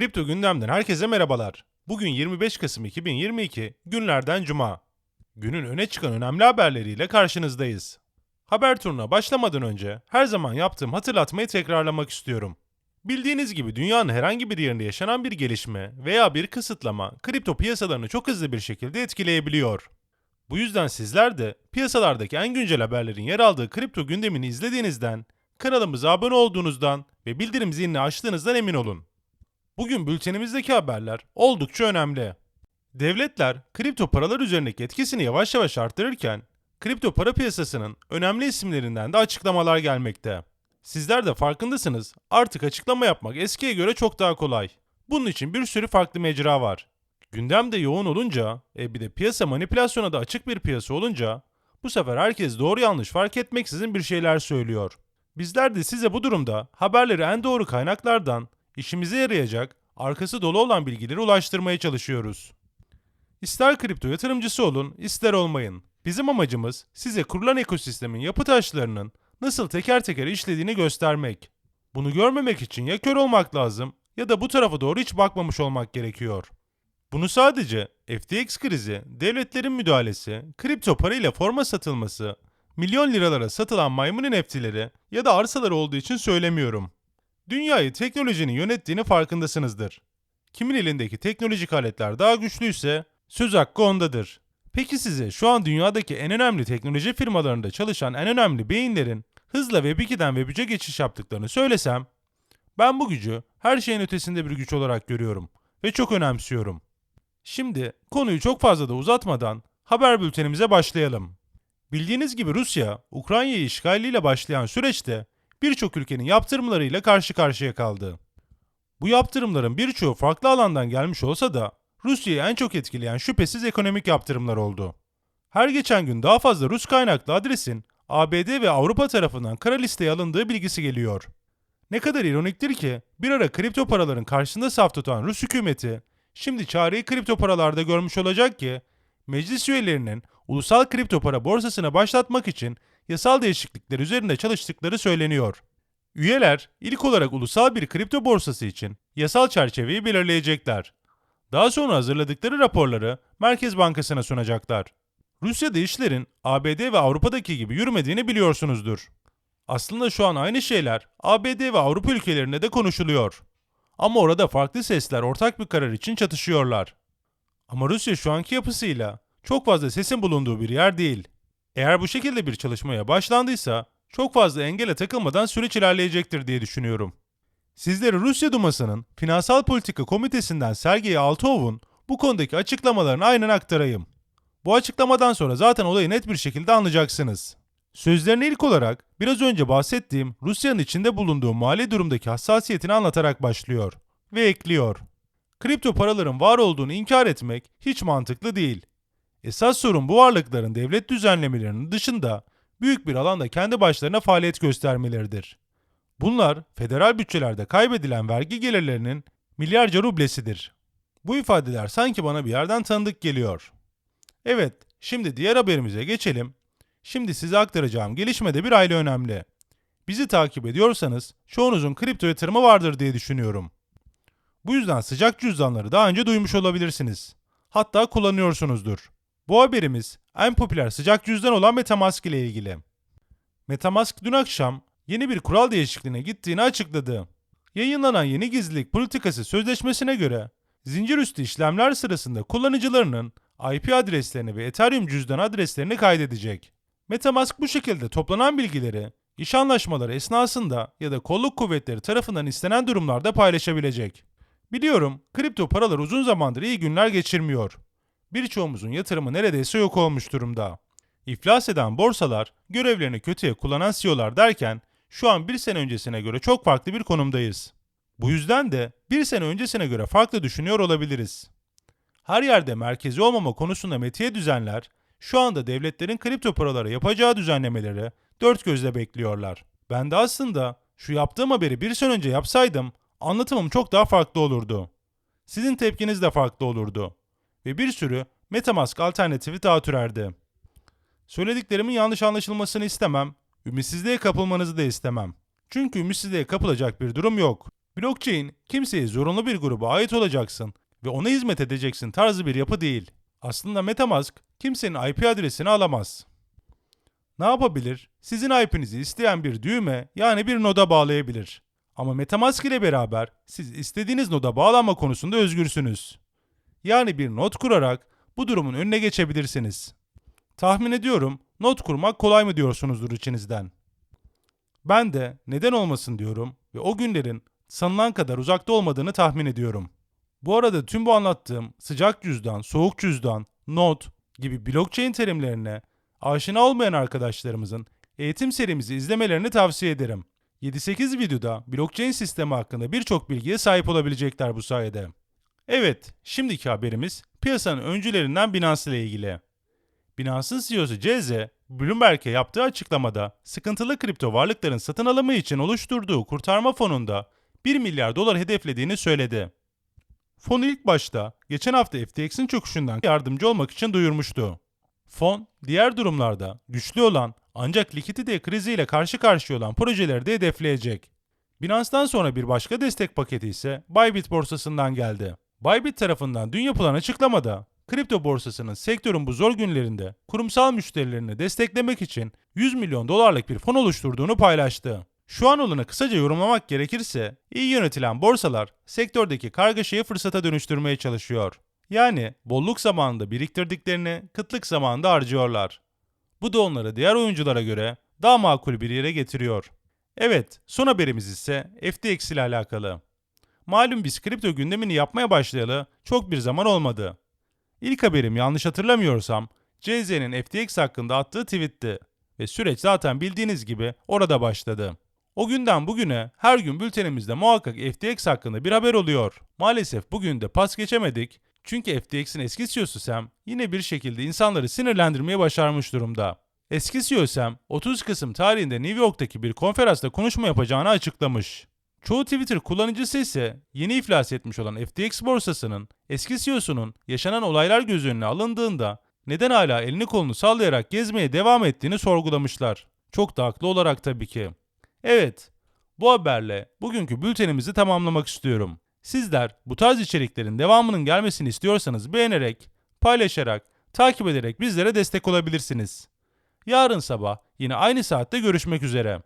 Kripto gündemden herkese merhabalar. Bugün 25 Kasım 2022 günlerden cuma. Günün öne çıkan önemli haberleriyle karşınızdayız. Haber turuna başlamadan önce her zaman yaptığım hatırlatmayı tekrarlamak istiyorum. Bildiğiniz gibi dünyanın herhangi bir yerinde yaşanan bir gelişme veya bir kısıtlama kripto piyasalarını çok hızlı bir şekilde etkileyebiliyor. Bu yüzden sizler de piyasalardaki en güncel haberlerin yer aldığı kripto gündemini izlediğinizden, kanalımıza abone olduğunuzdan ve bildirim zilini açtığınızdan emin olun. Bugün bültenimizdeki haberler oldukça önemli. Devletler kripto paralar üzerindeki etkisini yavaş yavaş arttırırken, kripto para piyasasının önemli isimlerinden de açıklamalar gelmekte. Sizler de farkındasınız, artık açıklama yapmak eskiye göre çok daha kolay. Bunun için bir sürü farklı mecra var. Gündem de yoğun olunca, e bir de piyasa manipülasyona da açık bir piyasa olunca, bu sefer herkes doğru yanlış fark etmeksizin bir şeyler söylüyor. Bizler de size bu durumda haberleri en doğru kaynaklardan, işimize yarayacak, arkası dolu olan bilgileri ulaştırmaya çalışıyoruz. İster kripto yatırımcısı olun, ister olmayın. Bizim amacımız size kurulan ekosistemin yapı taşlarının nasıl teker teker işlediğini göstermek. Bunu görmemek için ya kör olmak lazım ya da bu tarafa doğru hiç bakmamış olmak gerekiyor. Bunu sadece FTX krizi, devletlerin müdahalesi, kripto parayla forma satılması, milyon liralara satılan maymun NFT'leri ya da arsaları olduğu için söylemiyorum. Dünyayı teknolojinin yönettiğini farkındasınızdır. Kimin elindeki teknolojik aletler daha güçlüyse söz hakkı ondadır. Peki size şu an dünyadaki en önemli teknoloji firmalarında çalışan en önemli beyinlerin hızla Web 2'den Web 3'e geçiş yaptıklarını söylesem, ben bu gücü her şeyin ötesinde bir güç olarak görüyorum ve çok önemsiyorum. Şimdi konuyu çok fazla da uzatmadan haber bültenimize başlayalım. Bildiğiniz gibi Rusya, Ukrayna'yı işgaliyle başlayan süreçte birçok ülkenin yaptırımlarıyla karşı karşıya kaldı. Bu yaptırımların birçoğu farklı alandan gelmiş olsa da Rusya'yı en çok etkileyen şüphesiz ekonomik yaptırımlar oldu. Her geçen gün daha fazla Rus kaynaklı adresin ABD ve Avrupa tarafından kara listeye alındığı bilgisi geliyor. Ne kadar ironiktir ki bir ara kripto paraların karşısında saf tutan Rus hükümeti şimdi çareyi kripto paralarda görmüş olacak ki meclis üyelerinin ulusal kripto para borsasını başlatmak için yasal değişiklikler üzerinde çalıştıkları söyleniyor. Üyeler ilk olarak ulusal bir kripto borsası için yasal çerçeveyi belirleyecekler. Daha sonra hazırladıkları raporları Merkez Bankası'na sunacaklar. Rusya'da işlerin ABD ve Avrupa'daki gibi yürümediğini biliyorsunuzdur. Aslında şu an aynı şeyler ABD ve Avrupa ülkelerinde de konuşuluyor. Ama orada farklı sesler ortak bir karar için çatışıyorlar. Ama Rusya şu anki yapısıyla çok fazla sesin bulunduğu bir yer değil. Eğer bu şekilde bir çalışmaya başlandıysa çok fazla engele takılmadan süreç ilerleyecektir diye düşünüyorum. Sizleri Rusya Duması'nın Finansal Politika Komitesi'nden Sergey Altov'un bu konudaki açıklamalarını aynen aktarayım. Bu açıklamadan sonra zaten olayı net bir şekilde anlayacaksınız. Sözlerini ilk olarak biraz önce bahsettiğim Rusya'nın içinde bulunduğu mali durumdaki hassasiyetini anlatarak başlıyor ve ekliyor. Kripto paraların var olduğunu inkar etmek hiç mantıklı değil. Esas sorun bu varlıkların devlet düzenlemelerinin dışında büyük bir alanda kendi başlarına faaliyet göstermeleridir. Bunlar federal bütçelerde kaybedilen vergi gelirlerinin milyarca rublesidir. Bu ifadeler sanki bana bir yerden tanıdık geliyor. Evet, şimdi diğer haberimize geçelim. Şimdi size aktaracağım gelişme de bir aile önemli. Bizi takip ediyorsanız çoğunuzun kripto yatırımı vardır diye düşünüyorum. Bu yüzden sıcak cüzdanları daha önce duymuş olabilirsiniz. Hatta kullanıyorsunuzdur. Bu haberimiz en popüler sıcak cüzdan olan Metamask ile ilgili. Metamask dün akşam yeni bir kural değişikliğine gittiğini açıkladı. Yayınlanan yeni gizlilik politikası sözleşmesine göre zincir üstü işlemler sırasında kullanıcılarının IP adreslerini ve Ethereum cüzdan adreslerini kaydedecek. Metamask bu şekilde toplanan bilgileri iş anlaşmaları esnasında ya da kolluk kuvvetleri tarafından istenen durumlarda paylaşabilecek. Biliyorum kripto paralar uzun zamandır iyi günler geçirmiyor. Birçoğumuzun yatırımı neredeyse yok olmuş durumda. İflas eden borsalar, görevlerini kötüye kullanan CEO'lar derken şu an bir sene öncesine göre çok farklı bir konumdayız. Bu yüzden de bir sene öncesine göre farklı düşünüyor olabiliriz. Her yerde merkezi olmama konusunda metiye düzenler, şu anda devletlerin kripto paralara yapacağı düzenlemeleri dört gözle bekliyorlar. Ben de aslında şu yaptığım haberi bir sene önce yapsaydım anlatımım çok daha farklı olurdu. Sizin tepkiniz de farklı olurdu. Ve bir sürü Metamask alternatifi daha türerdi. Söylediklerimin yanlış anlaşılmasını istemem, ümitsizliğe kapılmanızı da istemem. Çünkü ümitsizliğe kapılacak bir durum yok. Blockchain, kimseye zorunlu bir gruba ait olacaksın ve ona hizmet edeceksin tarzı bir yapı değil. Aslında Metamask, kimsenin IP adresini alamaz. Ne yapabilir? Sizin IP'nizi isteyen bir düğme yani bir noda bağlayabilir. Ama Metamask ile beraber siz istediğiniz noda bağlanma konusunda özgürsünüz. Yani bir not kurarak bu durumun önüne geçebilirsiniz. Tahmin ediyorum not kurmak kolay mı diyorsunuzdur içinizden. Ben de neden olmasın diyorum ve o günlerin sanılan kadar uzakta olmadığını tahmin ediyorum. Bu arada tüm bu anlattığım sıcak cüzdan, soğuk cüzdan, not gibi blockchain terimlerine aşina olmayan arkadaşlarımızın eğitim serimizi izlemelerini tavsiye ederim. 7-8 videoda blockchain sistemi hakkında birçok bilgiye sahip olabilecekler bu sayede. Evet, şimdiki haberimiz piyasanın öncülerinden Binance ile ilgili. Binance'ın CEO'su CZ, Bloomberg'e yaptığı açıklamada sıkıntılı kripto varlıkların satın alımı için oluşturduğu kurtarma fonunda 1 milyar dolar hedeflediğini söyledi. Fon ilk başta geçen hafta FTX'in çöküşünden yardımcı olmak için duyurmuştu. Fon, diğer durumlarda güçlü olan ancak likidite kriziyle karşı karşıya olan projeleri de hedefleyecek. Binance'dan sonra bir başka destek paketi ise Bybit borsasından geldi. Bybit tarafından dün yapılan açıklamada kripto borsasının sektörün bu zor günlerinde kurumsal müşterilerini desteklemek için 100 milyon dolarlık bir fon oluşturduğunu paylaştı. Şu an olanı kısaca yorumlamak gerekirse, iyi yönetilen borsalar sektördeki kargaşayı fırsata dönüştürmeye çalışıyor. Yani bolluk zamanında biriktirdiklerini kıtlık zamanında harcıyorlar. Bu da onları diğer oyunculara göre daha makul bir yere getiriyor. Evet, son haberimiz ise FTX ile alakalı. Malum biz kripto gündemini yapmaya başlayalı çok bir zaman olmadı. İlk haberim yanlış hatırlamıyorsam CZ'nin FTX hakkında attığı tweetti ve süreç zaten bildiğiniz gibi orada başladı. O günden bugüne her gün bültenimizde muhakkak FTX hakkında bir haber oluyor. Maalesef bugün de pas geçemedik çünkü FTX'in eski CEO'su Sam yine bir şekilde insanları sinirlendirmeye başarmış durumda. Eski CEO Sam 30 Kasım tarihinde New York'taki bir konferansta konuşma yapacağını açıklamış. Çoğu Twitter kullanıcısı ise yeni iflas etmiş olan FTX borsasının eski CEO'sunun yaşanan olaylar göz önüne alındığında neden hala elini kolunu sallayarak gezmeye devam ettiğini sorgulamışlar. Çok da haklı olarak tabii ki. Evet, bu haberle bugünkü bültenimizi tamamlamak istiyorum. Sizler bu tarz içeriklerin devamının gelmesini istiyorsanız beğenerek, paylaşarak, takip ederek bizlere destek olabilirsiniz. Yarın sabah yine aynı saatte görüşmek üzere.